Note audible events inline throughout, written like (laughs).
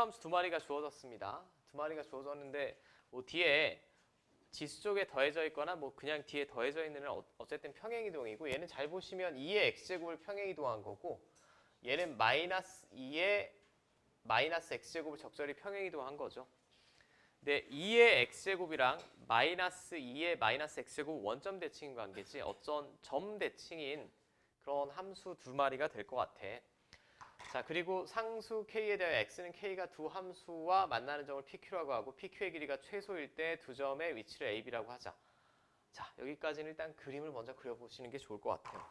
함수 두 마리가 주어졌습니다. 두 마리가 주어졌는데 뭐 뒤에 지수 쪽에 더해져 있거나 뭐 그냥 뒤에 더해져 있는 애는 어- 어쨌든 평행이동이고 얘는 잘 보시면 2의 x제곱을 평행이동한 거고 얘는 마이너스 2의 마이너스 x제곱을 적절히 평행이동한 거죠. 근데 2의 x제곱이랑 마이너스 2의 마이너스 x제곱 원점 대칭 관계지 어쩐 점 대칭인 그런 함수 두 마리가 될 것 같아. 자 그리고 상수 k에 대하여 x는 k가 두 함수와 만나는 점을 pq라고 하고 pq의 길이가 최소일 때 두 점의 위치를 ab라고 하자. 자 여기까지는 일단 그림을 먼저 그려보시는 게 좋을 것 같아요.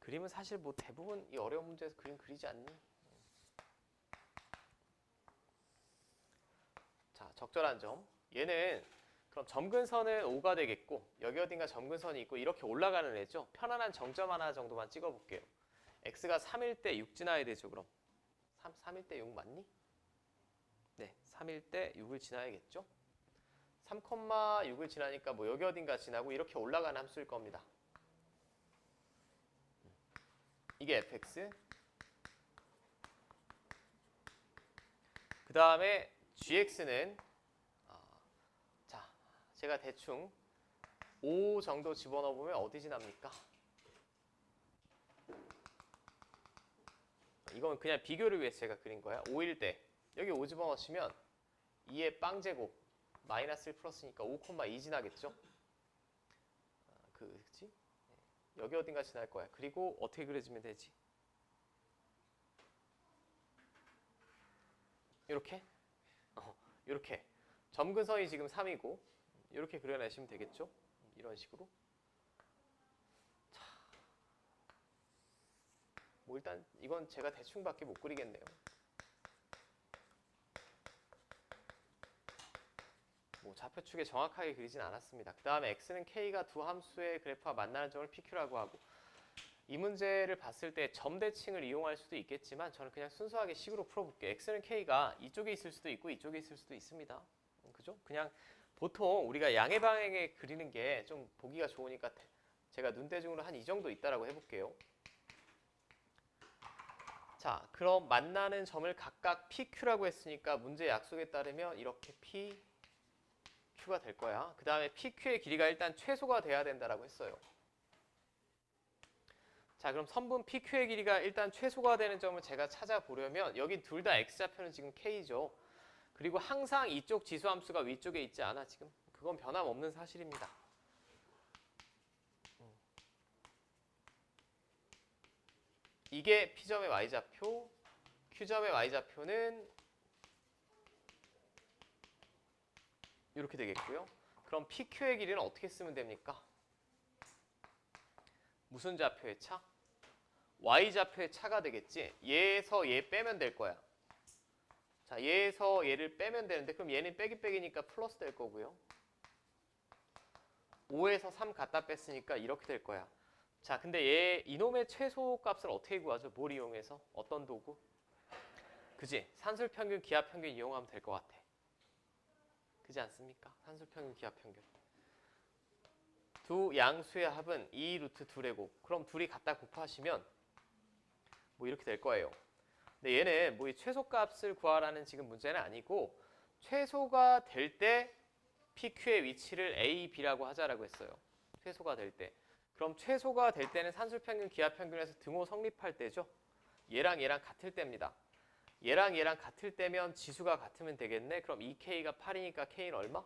그림은 사실 뭐 대부분 이 어려운 문제에서 그림 그리지 않니? 자 적절한 점. 얘는 그럼 점근선은 5가 되겠고 여기 어딘가 점근선이 있고 이렇게 올라가는 애죠. 편안한 정점 하나 정도만 찍어볼게요. X가 3일 때 6 지나야 되죠, 그럼. 3, 3일 때 6 맞니? 네, 3일 때 6을 지나야겠죠? 3,6을 지나니까 뭐 여기 어딘가 지나고 이렇게 올라가는 함수일 겁니다. 이게 fx. 그 다음에 gx는 자, 제가 대충 5 정도 집어넣어 보면 어디 지납니까? 이건 그냥 비교를 위해서 제가 그린 거야. 5일 때 여기 5 집어넣으시면 2의 빵제곱 마이너스 1 플러스니까 5,2 지나겠죠? 아, 그, 그치? 네. 여기 어딘가 지날 거야. 그리고 어떻게 그려지면 되지? 이렇게? 어, 이렇게. 점근선이 지금 3이고 이렇게 그려내시면 되겠죠? 이런 식으로. 뭐 일단 이건 제가 대충밖에 못 그리겠네요. 뭐 좌표축에 정확하게 그리진 않았습니다. 그 다음에 x는 k가 두 함수의 그래프와 만나는 점을 pq라고 하고 이 문제를 봤을 때 점 대칭을 이용할 수도 있겠지만 저는 그냥 순수하게 식으로 풀어볼게요. x는 k가 이쪽에 있을 수도 있고 이쪽에 있을 수도 있습니다. 음, 그죠? 그냥 보통 우리가 양의 방향에 그리는 게 좀 보기가 좋으니까 제가 눈대중으로 한 이 정도 있다라고 해볼게요. 자, 그럼 만나는 점을 각각 PQ라고 했으니까 문제 약속에 따르면 이렇게 PQ가 될 거야. 그 다음에 PQ의 길이가 일단 최소가 돼야 된다라고 했어요. 자, 그럼 선분 PQ의 길이가 일단 최소가 되는 점을 제가 찾아보려면 여기 둘 다 X좌표는 지금 K죠. 그리고 항상 이쪽 지수함수가 위쪽에 있지 않아 지금. 그건 변함없는 사실입니다. 이게 P점의 Y좌표, Q점의 Y좌표는 이렇게 되겠고요. 그럼 PQ의 길이는 어떻게 쓰면 됩니까? 무슨 좌표의 차? Y좌표의 차가 되겠지. 얘에서 얘 빼면 될 거야. 자, 얘에서 얘를 빼면 되는데 그럼 얘는 빼기 빼기니까 플러스 될 거고요. 5에서 3 갖다 뺐으니까 이렇게 될 거야. 자, 근데 얘 이놈의 최소 값을 어떻게 구하죠? 뭘 이용해서? 어떤 도구? 그지? 산술 평균, 기하 평균 이용하면 될 것 같아. 그지 않습니까? 산술 평균, 기하 평균. 두 양수의 합은 2 루트 2의 곱. 그럼 둘이 갖다 곱하시면 뭐 이렇게 될 거예요. 근데 얘는 뭐 이 최소 값을 구하라는 지금 문제는 아니고 최소가 될 때 PQ의 위치를 A, B라고 하자라고 했어요. 최소가 될 때. 그럼 최소가 될 때는 산술평균, 기하평균에서 등호 성립할 때죠. 얘랑 얘랑 같을 때입니다. 얘랑 얘랑 같을 때면 지수가 같으면 되겠네. 그럼 2K가 8이니까 K는 얼마?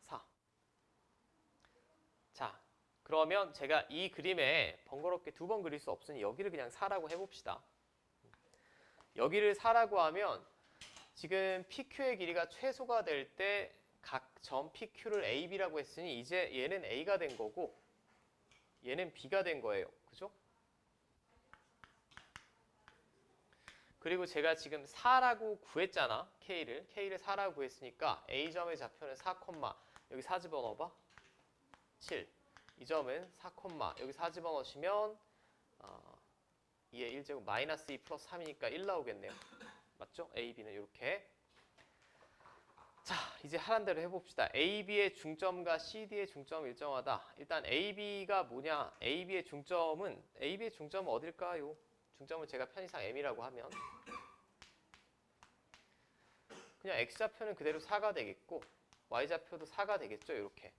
4. 자, 그러면 제가 이 그림에 번거롭게 두 번 그릴 수 없으니 여기를 그냥 4라고 해봅시다. 여기를 4라고 하면 지금 PQ의 길이가 최소가 될 때 각 점 PQ를 A, B라고 했으니 이제 얘는 A가 된 거고 얘는 B가 된 거예요. 그죠? 그리고 제가 지금 4라고 구했잖아. K를. K를 4라고 구했으니까 A점의 좌표는 4, 여기 4 집어넣어봐. 7. 이 점은 4, 여기 4 집어넣으시면 어, 2의 1제곱 마이너스 2 플러스 3이니까 1 나오겠네요. 맞죠? A, B는 이렇게. 자, 이제 하란 대로 해봅시다. A, B의 중점과 C, D의 중점은 일정하다. 일단 A, B가 뭐냐? A, B의 중점은 A, B의 중점은 어딜까요? 중점을 제가 편의상 m이라고 하면 그냥 x좌표는 그대로 4가 되겠고 y좌표도 4가 되겠죠. 이렇게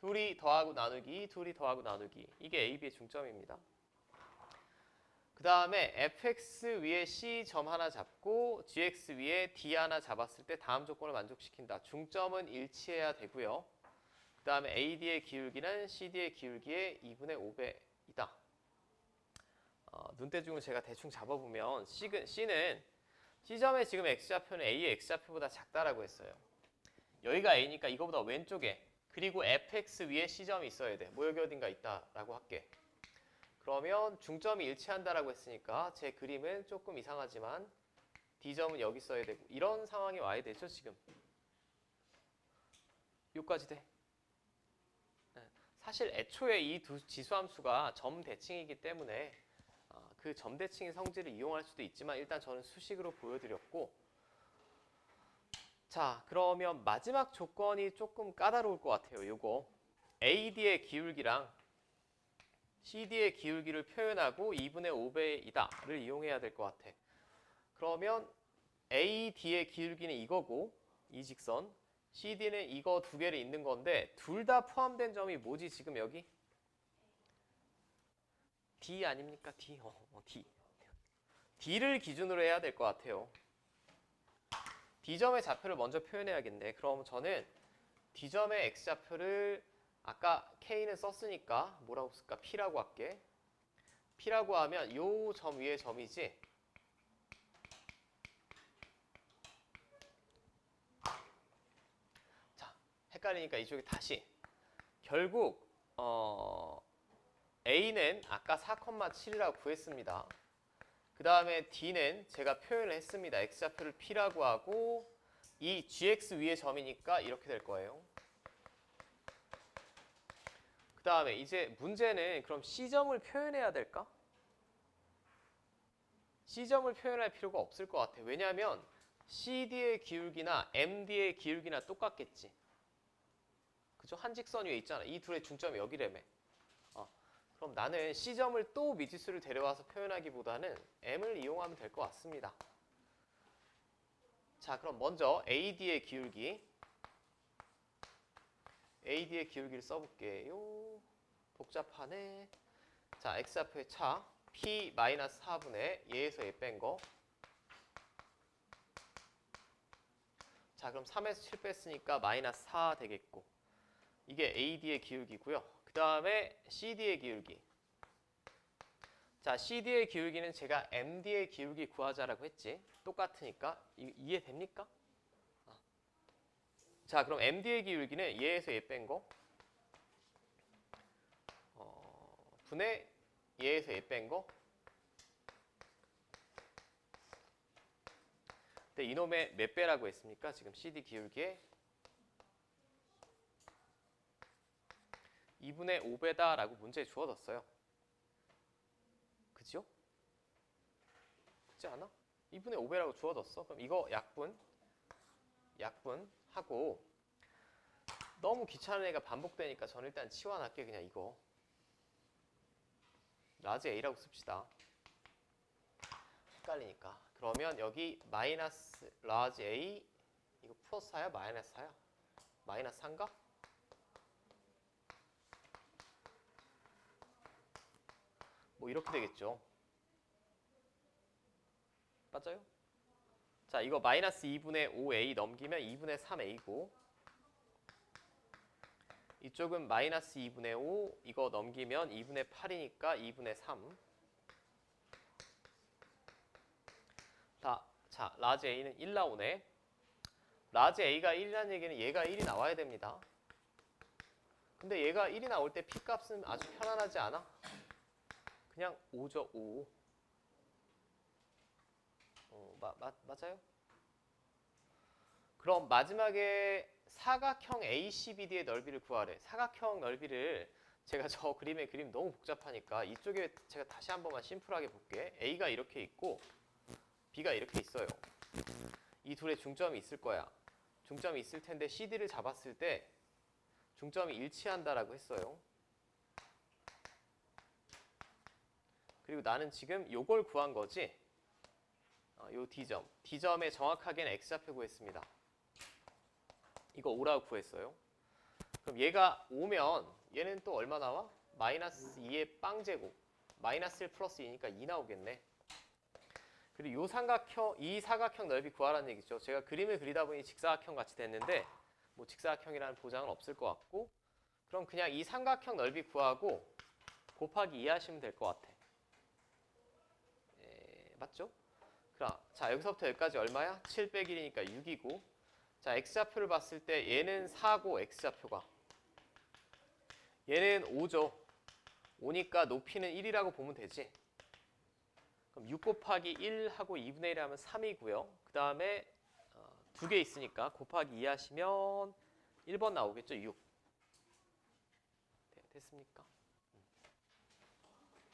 둘이 더하고 나누기, 둘이 더하고 나누기 이게 a, b의 중점입니다. 그 다음에 fx 위에 c 점 하나 잡고 gx 위에 d 하나 잡았을 때 다음 조건을 만족시킨다. 중점은 일치해야 되고요. 그 다음에 AD의 기울기는 CD의 기울기의 2분의 5배이다. 어, 눈대중을 제가 대충 잡아보면 C는, C점의 지금 X좌표는 A의 X좌표보다 작다라고 했어요. 여기가 A니까 이거보다 왼쪽에 그리고 FX 위에 C점이 있어야 돼. 뭐 여기 어딘가 있다라고 할게. 그러면 중점이 일치한다라고 했으니까 제 그림은 조금 이상하지만 D점은 여기 써야 되고 이런 상황이 와야 되죠 지금. 여기까지 돼. 사실 애초에 이 두 지수함수가 점 대칭이기 때문에 어, 그점 대칭의 성질을 이용할 수도 있지만 일단 저는 수식으로 보여드렸고 자 그러면 마지막 조건이 조금 까다로울 것 같아요. 요거 AD의 기울기랑 CD의 기울기를 표현하고 2분의 5배이다를 이용해야 될 것 같아. 그러면 AD의 기울기는 이거고 이 직선 CD는 이거 두 개를 있는 건데 둘 다 포함된 점이 뭐지 지금 여기? D 아닙니까? D. 어, 어, D. D를 기준으로 해야 될 것 같아요. D점의 좌표를 먼저 표현해야겠네. 그럼 저는 D점의 X좌표를 아까 K는 썼으니까 뭐라고 쓸까? P라고 할게. P라고 하면 요 점 위에 점이지. 헷갈리니까 이쪽에 다시 결국 어, A는 아까 4,7이라고 구했습니다. 그 다음에 D는 제가 표현을 했습니다. X좌표를 P라고 하고 이 GX 위의 점이니까 이렇게 될 거예요. 그 다음에 이제 문제는 그럼 C점을 표현해야 될까? C점을 표현할 필요가 없을 것 같아. 왜냐하면 CD의 기울기나 MD의 기울기나 똑같겠지. 그죠? 한 직선 위에 있잖아. 이 둘의 중점이 여기래며. 어, 그럼 나는 C점을 또 미지수를 데려와서 표현하기보다는 M을 이용하면 될 것 같습니다. 자, 그럼 먼저 AD의 기울기. AD의 기울기를 써볼게요. 복잡하네. 자, X좌표의 차. P-4분의 얘에서 얘 뺀 거. 자, 그럼 3에서 7 뺐으니까 마이너스 4 되겠고. 이게 AD의 기울기고요. 그 다음에 CD의 기울기. 자, CD의 기울기는 제가 MD의 기울기 구하자라고 했지. 똑같으니까 이, 이해됩니까? 아. 자, 그럼 MD의 기울기는 얘에서 얘 뺀 거. 어, 분의 얘에서 얘 뺀 거. 근데 이놈의 몇 배라고 했습니까? 지금 CD 기울기에 2분의 5배다라고 문제에 주어졌어요. 그죠? 그렇지 않아? 2분의 5배라고 주어졌어. 그럼 이거 약분, 약분 하고 너무 귀찮은 애가 반복되니까 저는 일단 치워놨게 그냥 이거 라지 A라고 씁시다. 헷갈리니까. 그러면 여기 마이너스 라지 A 이거 플러스 4야 마이너스 4야? 마이너스 3가? 뭐 이렇게 되겠죠. 맞아요? 자, 이거 마이너스 2분의 5a 넘기면 2분의 3a고 이쪽은 마이너스 2분의 5 이거 넘기면 2분의 8이니까 2분의 3 자, 자 라지 a는 1 나오네. 라지 a가 1이라는 얘기는 얘가 1이 나와야 됩니다. 근데 얘가 1이 나올 때 p값은 아주 편안하지 않아? 그냥 5죠 5 어, 마, 마, 맞아요? 그럼 마지막에 사각형 ACBD의 넓이를 구하래. 사각형 넓이를 제가 저 (laughs) 그림의 그림 너무 복잡하니까 이쪽에 제가 다시 한 번만 심플하게 볼게. A가 이렇게 있고 B가 이렇게 있어요. 이 둘의 중점이 있을 거야. 중점이 있을 텐데 CD를 잡았을 때 중점이 일치한다라고 했어요. 그리고 나는 지금 요걸 구한 거지. 어, 요 D점. D점에 정확하게는 X좌표 구했습니다. 이거 5라고 구했어요. 그럼 얘가 5면 얘는 또 얼마 나와? 마이너스 2의 빵제곱. 마이너스 1 플러스 2니까 2 나오겠네. 그리고 요 삼각형, 이 사각형 넓이 구하라는 얘기죠. 제가 그림을 그리다 보니 직사각형 같이 됐는데 뭐 직사각형이라는 보장은 없을 것 같고 그럼 그냥 이 삼각형 넓이 구하고 곱하기 2 하시면 될 것 같아. 에, 맞죠? 그럼 자 여기서부터 여기까지 얼마야? 7 빼기 1이니까 6이고 자 x좌표를 봤을 때 얘는 4고 x좌표가 얘는 5죠. 5니까 높이는 1이라고 보면 되지. 그럼 6 곱하기 1하고 2분의 1 하면 3이고요. 그 다음에 두개 있으니까 곱하기 2 하시면 1번 나오겠죠? 6. 네, 됐습니까?